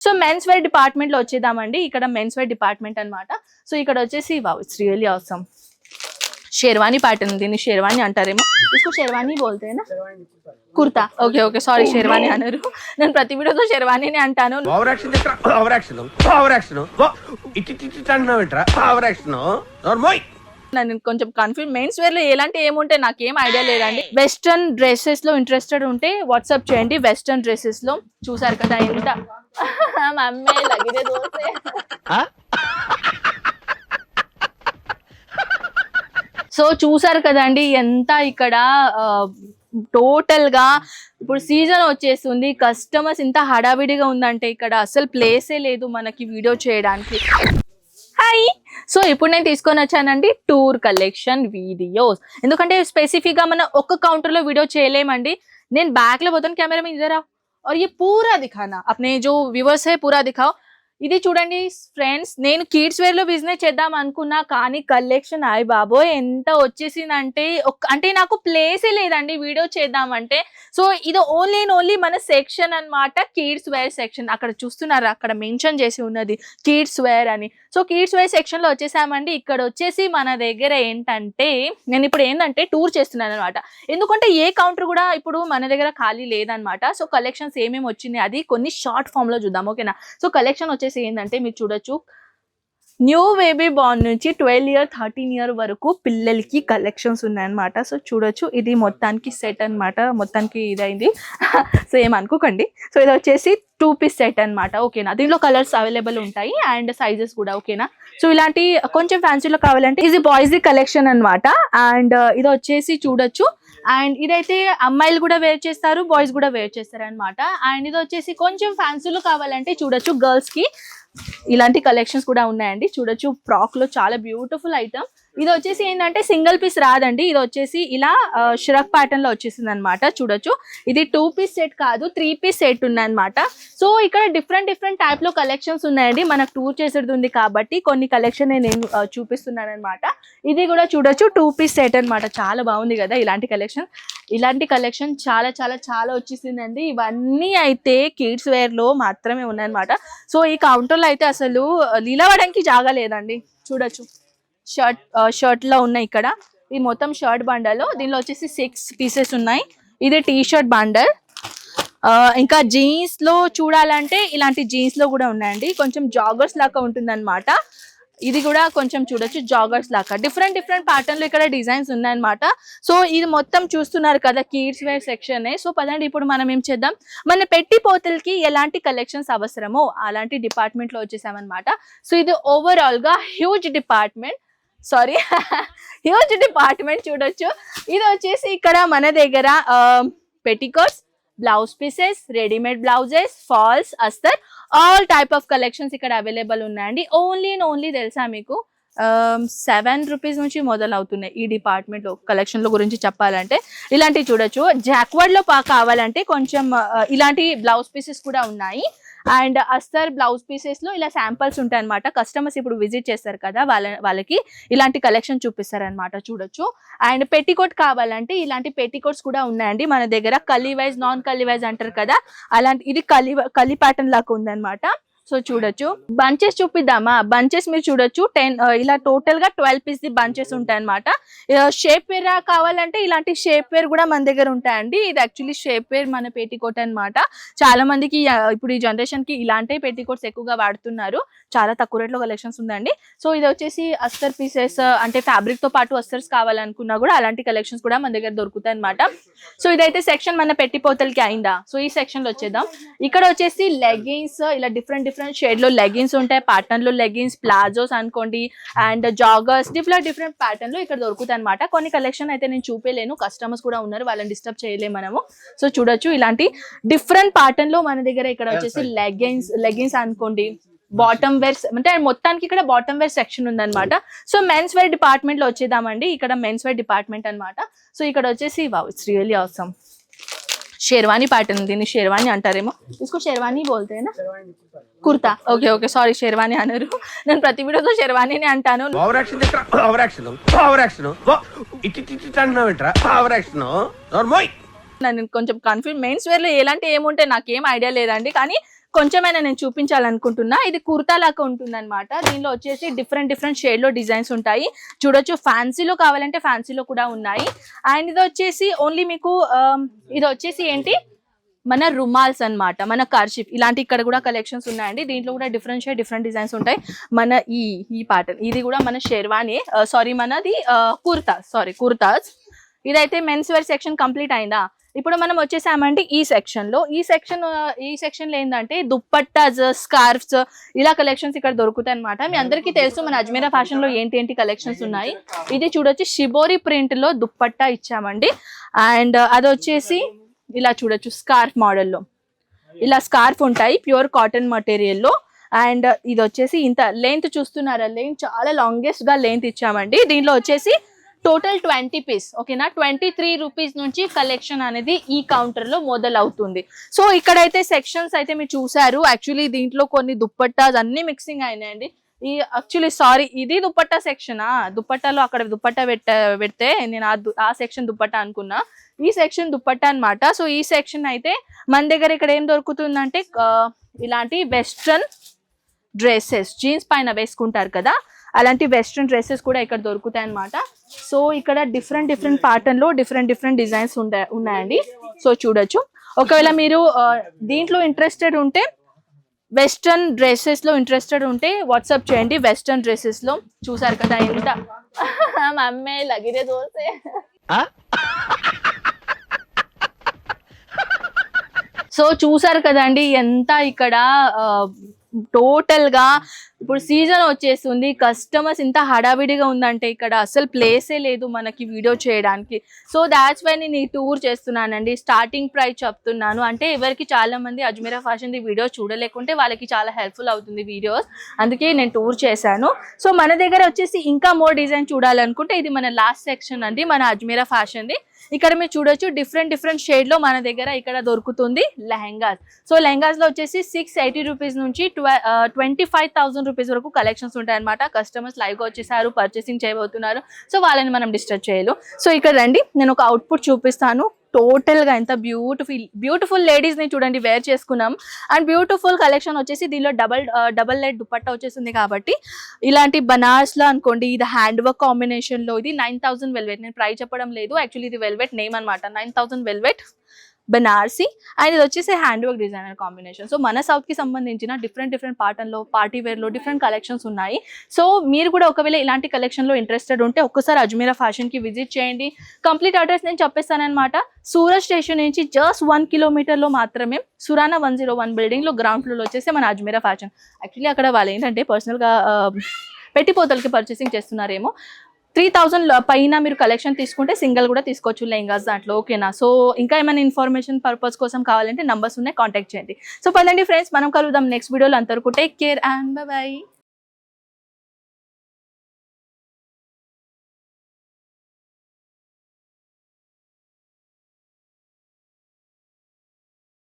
So men's wear department లో వచ్చేద్దామండి ఇక్కడ men's wear department అన్నమాట సో ఇక్కడ వచ్చేసి వావ్ ఇట్స్ రియల్లీ అవసరం షేర్వానీ ప్యాటర్న్ దీన్ని షేర్వానీ అంటారేమో इसको షేర్వానీ बोलते हैं ना kurta okay okay sorry sherwani అన్నారు నేను ప్రతి వీడియోలో షేర్వానీనే అంటాను ఓవర్ యాక్షన్ దగ్గర ఓవర్ యాక్షన్ ఓవర్ యాక్షన్ ఇట్టి ఇట్టి అంటున్నావు ఏంట్రా ఓవర్ యాక్షన్ నోర్మోయ్ నేను కొంచెం కన్ఫ్యూజ్ మెయిన్స్ వేర్లో ఎలాంటి ఏముంటే నాకేం ఐడియా లేదండి. వెస్టర్న్ డ్రెస్సెస్లో ఇంట్రెస్టెడ్ ఉంటే వాట్సాప్ చేయండి. వెస్టర్న్ డ్రెస్సెస్లో చూసారు కదా ఎంత. మమ్మీ లగిదే దోసే. సో చూసారు కదండి ఎంత ఇక్కడ టోటల్గా ఇప్పుడు సీజన్ వచ్చేస్తుంది. కస్టమర్స్ ఇంత హడావిడిగా ఉందంటే ఇక్కడ అసలు ప్లేసే లేదు మనకి వీడియో చేయడానికి. హాయ్ సో ఇప్పుడు నేను తీసుకొని వచ్చానండి టూర్ కలెక్షన్ వీడియోస్ ఎందుకంటే స్పెసిఫిక్ గా మనం ఒక్క కౌంటర్ లో వీడియో చేయలేమండి నేను బ్యాక్ లో పోతాను కెమెరా మీద ఇద్దరా और ये पूरा दिखाना अपने जो व्यूवर्स है पूरा दिखाओ ఇది చూడండి ఫ్రెండ్స్ నేను కిడ్స్ వేర్ లో బిజినెస్ చేద్దాం అనుకున్నా కానీ కలెక్షన్ అయ్యి బాబోయ్ ఎంత వచ్చేసిందంటే ఒక్క- అంటే నాకు ప్లేసే లేదండి వీడియో చేద్దామంటే సో ఇది ఓన్లీ అండ్ ఓన్లీ మన సెక్షన్ అన్నమాట కిడ్స్ వేర్ సెక్షన్ అక్కడ చూస్తున్నారు అక్కడ మెన్షన్ చేసి ఉన్నది కిడ్స్ వేర్ అని సో కిడ్స్ వేర్ సెక్షన్లో వచ్చేసామండి. ఇక్కడ వచ్చేసి మన దగ్గర ఏంటంటే నేను ఇప్పుడు ఏంటంటే టూర్ చేస్తున్నాను అనమాట ఎందుకంటే ఏ కౌంటర్ కూడా ఇప్పుడు మన దగ్గర ఖాళీ లేదనమాట సో కలెక్షన్స్ ఏమేమి వచ్చింది అది కొన్ని షార్ట్ ఫామ్లో చూద్దాం ఓకేనా సో కలెక్షన్ వచ్చేసి ఏంటంటే మీరు చూడొచ్చు. న్యూ బేబీ బాన్ నుంచి ట్వెల్వ్ ఇయర్ థర్టీన్ ఇయర్ వరకు పిల్లలకి కలెక్షన్స్ ఉన్నాయన్నమాట. సో చూడొచ్చు. ఇది మొత్తానికి సెట్ అన్నమాట. మొత్తానికి ఇదైంది. సో ఏమనుకోకండి సో ఇది వచ్చేసి టూ పీస్ సెట్ అన్నమాట. ఓకేనా? దీనిలో కలర్స్ అవైలబుల్ ఉంటాయి అండ్ సైజెస్ కూడా ఓకేనా? సో ఇలాంటి కొంచెం ఫ్యాన్సీలో కావాలంటే ఇది బాయ్స్ ది కలెక్షన్ అన్నమాట. అండ్ uh, ఇది వచ్చేసి చూడొచ్చు. అండ్ ఇదైతే అమ్మాయిలు కూడా వేర్ చేస్తారు బాయ్స్ కూడా వేర్ చేస్తారు అనమాట అండ్ ఇది వచ్చేసి కొంచెం ఫ్యాన్సీలు కావాలంటే చూడొచ్చు గర్ల్స్కి ఇలాంటి కలెక్షన్స్ కూడా ఉన్నాయండి. చూడొచ్చు ఫ్రాక్లో చాలా బ్యూటిఫుల్ ఐటమ్ ఇది వచ్చేసి ఏంటంటే సింగిల్ పీస్ రాదండి. ఇది వచ్చేసి ఇలా షిరక్ ప్యాటర్న్లో వచ్చేసింది అనమాట చూడొచ్చు. ఇది టూ పీస్ సెట్ కాదు త్రీ పీస్ సెట్ ఉందన్నమాట సో ఇక్కడ డిఫరెంట్ డిఫరెంట్ టైప్లో కలెక్షన్స్ ఉన్నాయండి. మనకు టూర్ చేసేది ఉంది కాబట్టి కొన్ని కలెక్షన్ నేను చూపిస్తున్నాను అనమాట ఇది కూడా చూడొచ్చు. టూ పీస్ సెట్ అనమాట చాలా బాగుంది కదా ఇలాంటి కలెక్షన్ ఇలాంటి కలెక్షన్ చాలా చాలా చాలా వచ్చేసిందండి. ఇవన్నీ అయితే కిడ్స్ వేర్లో మాత్రమే ఉన్నాయన్నమాట. సో ఈ కౌంటర్లో అయితే అసలు నిలవడానికి జాగా లేదండి. చూడొచ్చు. షర్ట్ షర్ట్లో ఉన్నాయి ఇక్కడ. ఇది మొత్తం షర్ట్ బండల్. దీనిలో వచ్చేసి సిక్స్ పీసెస్ ఉన్నాయి. ఇది టీ షర్ట్ బండల్ ఇంకా జీన్స్లో చూడాలంటే ఇలాంటి జీన్స్లో కూడా ఉన్నాయండి. కొంచెం జాగర్స్ లాగా ఉంటుందన్నమాట. ఇది కూడా కొంచెం చూడొచ్చు జాగర్స్ లాగా. డిఫరెంట్ డిఫరెంట్ ప్యాటర్న్లో ఇక్కడ డిజైన్స్ ఉన్నాయన్నమాట. సో ఇది మొత్తం చూస్తున్నారు కదా కిడ్స్ వేర్ సెక్షన్ సో పదండి ఇప్పుడు మనం ఏం చేద్దాం? మన పెట్టి పోతలకి ఎలాంటి కలెక్షన్స్ అవసరమో అలాంటి డిపార్ట్మెంట్లో వచ్చేసామన్నమాట. సో ఇది ఓవరాల్గా huge department sorry. Huge department చూడొచ్చు. ఇది వచ్చేసి ఇక్కడ మన దగ్గర petticoats blouse pieces readymade blouses falls అస్తర్ all type of collections ఇక్కడ అవైలబుల్ ఉన్నాయండి. ఓన్లీ అండ్ ఓన్లీ తెలుసా మీకు? సెవెన్ రూపీస్ నుంచి మొదలవుతున్నాయి ఈ డిపార్ట్మెంట్లో లో గురించి చెప్పాలంటే. ఇలాంటివి చూడొచ్చు. జాక్వర్డ్లో పా- కావాలంటే కొంచెం ఇలాంటి బ్లౌజ్ పీసెస్ కూడా ఉన్నాయి. అండ్ అస్తర్ బ్లౌజ్ పీసెస్లో ఇలా శాంపిల్స్ ఉంటాయి అనమాట కస్టమర్స్ ఇప్పుడు విజిట్ చేస్తారు కదా వాళ్ళ వాళ్ళకి ఇలాంటి కలెక్షన్ చూపిస్తారనమాట చూడొచ్చు. అండ్ పెట్టికోట్ కావాలంటే ఇలాంటి పెట్టికోట్స్ కూడా ఉన్నాయండి. మన దగ్గర kali wise non kali wise అంటారు కదా అలాంటి ఇది కలి కలి ప్యాటర్న్ లాగా ఉందన్నమాట. సో చూడొచ్చు. బంచెస్ చూపిద్దామా? బంచెస్ మీరు చూడొచ్చు. టెన్ ఇలా టోటల్గా ట్వెల్వ్ పీస్ ది బంచెస్ ఉంటాయి అనమాట షేప్ వేర్ కావాలంటే ఇలాంటి షేప్ వేర్ కూడా మన దగ్గర ఉంటాయండి. ఇది యాక్చువల్లీ షేప్ వేర్ మన పేటికోట్ అన్నమాట. చాలా మందికి ఇప్పుడు ఈ జనరేషన్కి ఇలాంటి పెట్టికోట్స్ ఎక్కువగా వాడుతున్నారు. చాలా తక్కువ రేట్లో కలెక్షన్స్ ఉందండి. సో ఇది వచ్చేసి అస్తర్ పీసెస్ అంటే ఫ్యాబ్రిక్తో పాటు అస్తర్స్ కావాలనుకున్నా కూడా అలాంటి కలెక్షన్స్ కూడా మన దగ్గర దొరుకుతాయి అనమాట సో ఇదైతే సెక్షన్ మన పెట్టిపోతలకి అయిందా? సో ఈ సెక్షన్లో వచ్చేద్దాం. ఇక్కడ వచ్చేసి లెగిన్స్ ఇలా డిఫరెంట్ డిఫరెంట్ షేడ్లో లెగిన్స్ ఉంటాయి ప్యాటర్న్లో లెగిన్స్ ప్లాజోస్ అనుకోండి అండ్ జాగర్స్ డిఫరెంట్ డిఫరెంట్ ప్యాటర్న్లో ఇక్కడ దొరుకుతాయి అనమాట కొన్ని కలెక్షన్ అయితే నేను చూపేలేను కస్టమర్స్ కూడా ఉన్నారు వాళ్ళని డిస్టర్బ్ చేయలేము మనము. సో చూడొచ్చు ఇలాంటి డిఫరెంట్ ప్యాటర్న్లో మన దగ్గర ఇక్కడ వచ్చేసి లెగిన్స్ లెగిన్స్ అనుకోండి బాటమ్ వేర్ అంటే మొత్తానికి ఇక్కడ బాటమ్ వేర్ సెక్షన్ ఉందన్నమాట. సో మెన్స్ వేర్ డిపార్ట్మెంట్లో వచ్చేద్దామండి. ఇక్కడ మెన్స్ వేర్ డిపార్ట్మెంట్ అన్నమాట. సో ఇక్కడ వచ్చేసి వావ్ ఇట్స్ రియల్లీ అవసరం షేర్వానీ ప్యాటర్న్ దీన్ని షేర్వానీ అంటారేమో इसको షేర్వానీ बोलते हैं ना kurta okay okay sorry sherwani అన్నారు నేను ప్రతి వీడియోలో షేర్వానీనే అంటాను ఓవర్ యాక్షన్ దగ్గర ఓవర్ యాక్షన్ ఓవర్ యాక్షన్ ఇట్టి ఇట్టి అంటున్నావు ఏంట్రా ఓవర్ యాక్షన్ నోర్మోయ్ నేను కొంచెం కన్ఫ్యూజ్ మెయిన్స్ వేర్ లో ఎలాంటి ఏముంటే నాకేం ఐడియా లేదండి కానీ కొంచెమైనా నేను చూపించాలనుకుంటున్నా. ఇది కుర్తా లాగా ఉంటుంది అనమాట దీనిలో వచ్చేసి డిఫరెంట్ డిఫరెంట్ షేడ్లో డిజైన్స్ ఉంటాయి. చూడొచ్చు ఫ్యాన్సీలో కావాలంటే ఫ్యాన్సీలో కూడా ఉన్నాయి. అండ్ ఇది వచ్చేసి ఓన్లీ మీకు um, ఇది వచ్చేసి ఏంటి? మన రుమాల్స్ అన్నమాట. మన కార్షిప్ ఇలాంటి ఇక్కడ కూడా కలెక్షన్స్ ఉన్నాయండి. దీంట్లో కూడా డిఫరెంట్ షేడ్ డిఫరెంట్ డిజైన్స్ ఉంటాయి. మన ఈ ఈ ప్యాటర్న్ ఇది కూడా మన షెర్వానీ సారీ uh, మనది కుర్తా సారీ కుర్తాస్ ఇదైతే మెన్స్ వేర్ సెక్షన్ కంప్లీట్ అయిందా? ఇప్పుడు మనం వచ్చేసామంటే ఈ సెక్షన్లో ఈ సెక్షన్ ఈ సెక్షన్లో ఏంటంటే దుప్పట్టాస్ స్కార్ఫ్స్ ఇలా కలెక్షన్స్ ఇక్కడ దొరుకుతాయి అనమాట మీ అందరికీ తెలుసు మన అజ్మీరా ఫ్యాషన్లో ఏంటి ఏంటి కలెక్షన్స్ ఉన్నాయి. ఇది చూడొచ్చు షిబోరి ప్రింట్లో దుప్పట్టా ఇచ్చామండి. అండ్ అది వచ్చేసి ఇలా చూడొచ్చు స్కార్ఫ్ మోడల్లో ఇలా స్కార్ఫ్ ఉంటాయి ప్యూర్ కాటన్ మటీరియల్లో అండ్ ఇది వచ్చేసి ఇంత లెంత్ చూస్తున్నారా? లెంత్ చాలా లాంగెస్ట్గా లెంత్ ఇచ్చామండి. దీనిలో వచ్చేసి టోటల్ ట్వంటీ పీస్ ఓకేనా? ట్వంటీ త్రీ రూపీస్ నుంచి కలెక్షన్ అనేది ఈ కౌంటర్లో మొదలవుతుంది. సో ఇక్కడైతే సెక్షన్స్ అయితే మీరు చూసారు యాక్చువల్లీ దీంట్లో కొన్ని దుప్పట్టాస్ అన్ని మిక్సింగ్ అయినాయండి. ఈ యాక్చువల్లీ సారీ ఇది దుప్పట్టా సెక్షనా దుప్పట్టాలో అక్కడ దుప్పట్టా పెట్ట పెడితే నేను ఆ దు- ఆ సెక్షన్ దుప్పట్టా అనుకున్నా. ఈ సెక్షన్ దుప్పట్టా అన్నమాట. సో ఈ సెక్షన్ అయితే మన దగ్గర ఇక్కడ ఏం దొరుకుతుందంటే ఇలాంటి వెస్ట్రన్ డ్రెస్సెస్ జీన్స్ పైన వేసుకుంటారు కదా? అలాంటి వెస్ట్రన్ డ్రెస్సెస్ కూడా ఇక్కడ దొరుకుతాయి అన్నమాట. సో ఇక్కడ డిఫరెంట్ డిఫరెంట్ ప్యాటర్న్లో డిఫరెంట్ డిఫరెంట్ డిజైన్స్ ఉంటాయి ఉన్నాయండి. సో చూడొచ్చు. ఒకవేళ మీరు దీంట్లో ఇంట్రెస్టెడ్ ఉంటే వెస్ట్రన్ డ్రెస్సెస్లో ఇంట్రెస్టెడ్ ఉంటే వాట్సాప్ చేయండి. వెస్ట్రన్ డ్రెస్సెస్లో చూసారు కదా ఎంత మమ్మీ లగిరే దోసే. సో చూసారు కదండి ఎంత ఇక్కడ టోటల్గా ఇప్పుడు సీజన్ వచ్చేస్తుంది. కస్టమర్స్ ఇంత హడావిడిగా ఉందంటే ఇక్కడ అసలు ప్లేసే లేదు మనకి వీడియో చేయడానికి. సో దాట్స్ వై నేను ఈ టూర్ చేస్తున్నానండి. స్టార్టింగ్ ప్రైస్ చెప్తున్నాను. అంటే ఎవరికి చాలా మంది అజ్మీరా ఫ్యాషన్ది వీడియో చూడలేకుంటే వాళ్ళకి చాలా హెల్ప్ఫుల్ అవుతుంది వీడియోస్ అందుకే నేను టూర్ చేశాను. సో మన దగ్గర వచ్చేసి ఇంకా మోర్ డిజైన్ చూడాలనుకుంటే ఇది మన లాస్ట్ సెక్షన్ అండి. మన అజ్మీరా ఫ్యాషన్ది ఇక్కడ మీరు చూడొచ్చు డిఫరెంట్ డిఫరెంట్ షేడ్లో మన దగ్గర ఇక్కడ దొరుకుతుంది లెహెంగాస్. సో లెహెంగాస్లో వచ్చేసి సిక్స్ ఎయిటీ రూపీస్ నుంచి ట్వంటీ ఫైవ్ థౌసండ్ రూపీస్ వరకు కలెక్షన్స్ ఉంటాయన్నమాట. కస్టమర్స్ లైవ్గా వచ్చేసారు పర్చేసింగ్ చేయబోతున్నారు. సో వాళ్ళని మనం డిస్టర్బ్ చేయలేదు సో ఇక్కడ రండి నేను ఒక అవుట్పుట్ చూపిస్తాను. టోటల్గా ఎంత బ్యూటిఫుల్ బ్యూటిఫుల్ లేడీస్ని చూడండి వేర్ చేసుకున్నాం. అండ్ బ్యూటిఫుల్ కలెక్షన్ వచ్చేసి దీనిలో డబల్ డబల్ లైట్ దుపట్టా వచ్చేసింది కాబట్టి ఇలాంటి బనార్స్లో అనుకోండి ఇది హ్యాండ్ వర్క్ కాంబినేషన్లో ఇది నైన్ థౌసండ్ వెల్వెట్. నేను ప్రైస్ చెప్పడం లేదు యాక్చువల్లీ ఇది వెల్వెట్ నేమ్ అనమాట nine thousand velvet Banarasi. And ఇది వచ్చేసి hand work designer combination. So మన సౌత్కి సంబంధించిన డిఫరెంట్ డిఫరెంట్ పాటల్లో పార్టీ వేర్లో డిఫరెంట్ కలెక్షన్స్ ఉన్నాయి. సో మీరు కూడా ఒకవేళ ఇలాంటి కలెక్షన్లో ఇంట్రెస్టెడ్ ఉంటే ఒక్కసారి అజ్మీరా ఫ్యాషన్కి విజిట్ చేయండి. కంప్లీట్ అడ్రస్ నేను చెప్పేస్తానమాట సూరత్ స్టేషన్ నుంచి జస్ట్ వన్ కిలోమీటర్లో మాత్రమే సురానా వన్ జీరో వన్ బిల్డింగ్లో గ్రౌండ్ ఫ్లోర్లో వచ్చేసి మన అజ్మీరా ఫ్యాషన్. యాక్చువల్లీ అక్కడ వాళ్ళు ఏంటంటే పర్సనల్గా పెట్టిపోతలకి పర్చేసింగ్ చేస్తున్నారేమో. త్రీ థౌజండ్ పైన మీరు కలెక్షన్ తీసుకుంటే సింగిల్ కూడా తీసుకోవచ్చు లెహంగాస్ దాంట్లో ఓకేనా? సో ఇంకా ఏమైనా ఇన్ఫర్మేషన్ పర్పస్ కోసం కావాలంటే నంబర్స్ ఉన్నాయి కాంటాక్ట్ చేయండి. సో పదండి ఫ్రెండ్స్ మనం కలుద్దాం నెక్స్ట్ వీడియోలో అంతవరకు టేక్ కేర్ అండ్ బై